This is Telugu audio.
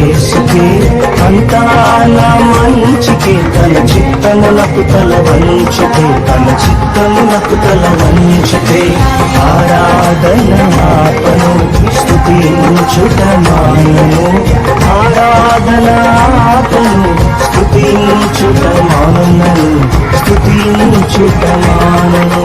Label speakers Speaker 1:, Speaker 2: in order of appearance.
Speaker 1: యేసుకే అంతా మంచికే తన చిత్తమునకు తల వంచుకే తన చిత్తమునకు తల వంచుకే ఆరాధన ఆపను స్థుతించుట మానను ఆరాధన ఆపను స్థుతించుట మానను స్థుతించుట మానను